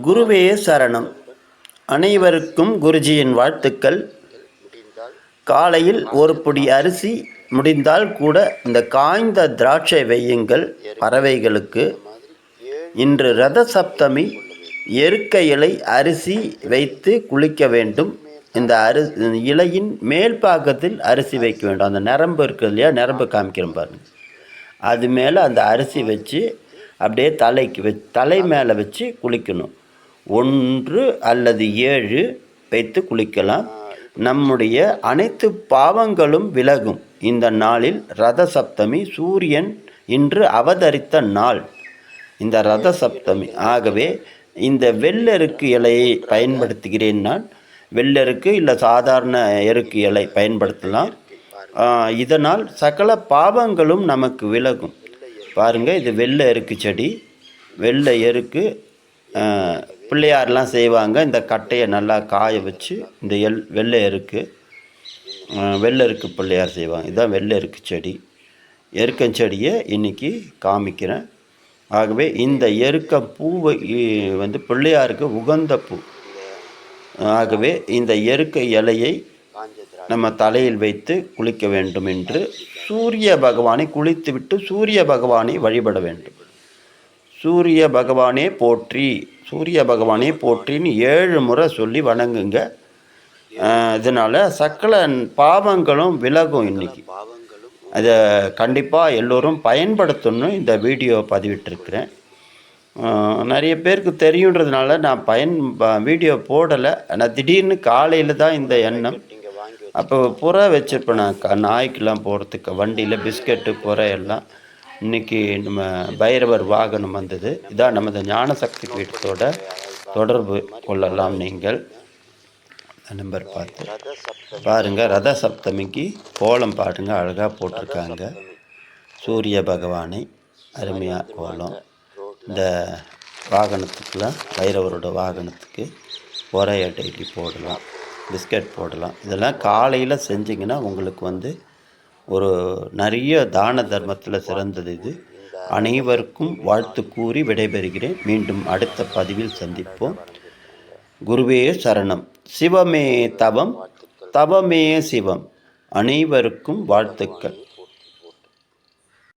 குருவே சரணம். அனைவருக்கும் குருஜியின் வாழ்த்துக்கள். காலையில் ஒரு பொடி அரிசி முடிந்தால் கூட இந்த காய்ந்த திராட்சை வையுங்கள் பறவைகளுக்கு. இன்று ரத சப்தமி எருக்க இலை அரிசி வைத்து குளிக்க வேண்டும். இந்த அரி இலையின் மேல் பாகத்தில் அரிசி வைக்க வேண்டும். அந்த நரம்பு இருக்குது இல்லையா? நரம்பு காமிக்கிறோம் பாருங்க. அது மேலே அந்த அரிசி வச்சு அப்படியே தலைக்கு வச்சு தலை மேலே வச்சு குளிக்கணும். ஒன்று அல்லது ஏழு வைத்து குளிக்கலாம். நம்முடைய அனைத்து பாவங்களும் விலகும். இந்த நாளில் ரத சப்தமி சூரியன் இன்று அவதரித்த நாள். இந்த ரத சப்தமி ஆகவே இந்த வெள்ளருக்கு இலையை பயன்படுத்துகிறேன் நான். வெள்ளருக்கு இல்லை சாதாரண எருக்கு இலை பயன்படுத்தலாம். இதனால் சகல பாவங்களும் நமக்கு விலகும். பாருங்கள் இது வெள்ளை எருக்கு செடி. வெள்ளை எருக்கு பிள்ளையார்லாம் செய்வாங்க. இந்த கட்டையை நல்லா காய வச்சு இந்த எல் வெள்ளை எருக்கு வெள்ளை எருக்கு பிள்ளையார் செய்வாங்க. இதுதான் வெள்ளை எருக்கு செடி. எருக்கஞ்செடியை இன்னைக்கு காமிக்கிறேன். ஆகவே இந்த எருக்கம் பூவை வந்து பிள்ளையாருக்கு உகந்த பூ. ஆகவே இந்த எருக்க இலையை நம்ம தலையில் வைத்து குளிக்க வேண்டும் என்று சூரிய பகவானை குளித்துவிட்டு சூரிய பகவானை வழிபட வேண்டும். சூரிய பகவானே போற்றி. சூரிய பகவானே போற்றின்னு ஏழு முறை சொல்லி வணங்குங்க. இதனால் சக்கல பாவங்களும் விலகும் இன்றைக்கி அதை கண்டிப்பாக எல்லோரும் பயன்படுத்தணும் இந்த வீடியோ பதிவிட்டிருக்கிறேன். நிறைய பேருக்கு தெரியுன்றதுனால நான் பயன் ப- வீடியோ போடலை. ஆனால் திடீர்னு காலையில் தான் இந்த எண்ணம். அப்போ புற வச்சுருப்பேன் நான் நாய்க்கெலாம் நாய்க்கெல்லாம் போகிறதுக்கு வண்டியில் பிஸ்கெட்டு புற எல்லாம் இன்னைக்கு நம்ம பைரவர் வாகனம் வந்தது. இதான் நமது ஞானசக்தி பீடத்தோட தொடர்பு கொள்ளலாம் நீங்கள். நம்பர் பார்த்து. பாருங்கள் ரத சப்தமிக்கு கோலம் பாட்டுங்க அழகாக போட்டிருக்காங்க. சூரிய பகவானை அருமையாக கோலம். இந்த வாகனத்துக்கெலாம் பைரவரோட வாகனத்துக்கு ஒரே டெய்லி போடலாம் பிஸ்கட் போடலாம். இதெல்லாம் காலையில் செஞ்சிங்கன்னா உங்களுக்கு வந்து ஒரு நிறைய தான தர்மத்தில் சிறந்தது இது. அனைவருக்கும் வாழ்த்து கூறி விடைபெறுகிறேன். மீண்டும் அடுத்த பதிவில் சந்திப்போம். குருவே சரணம். சிவமே தவம் தவமே சிவம். அனைவருக்கும் வாழ்த்துக்கள்.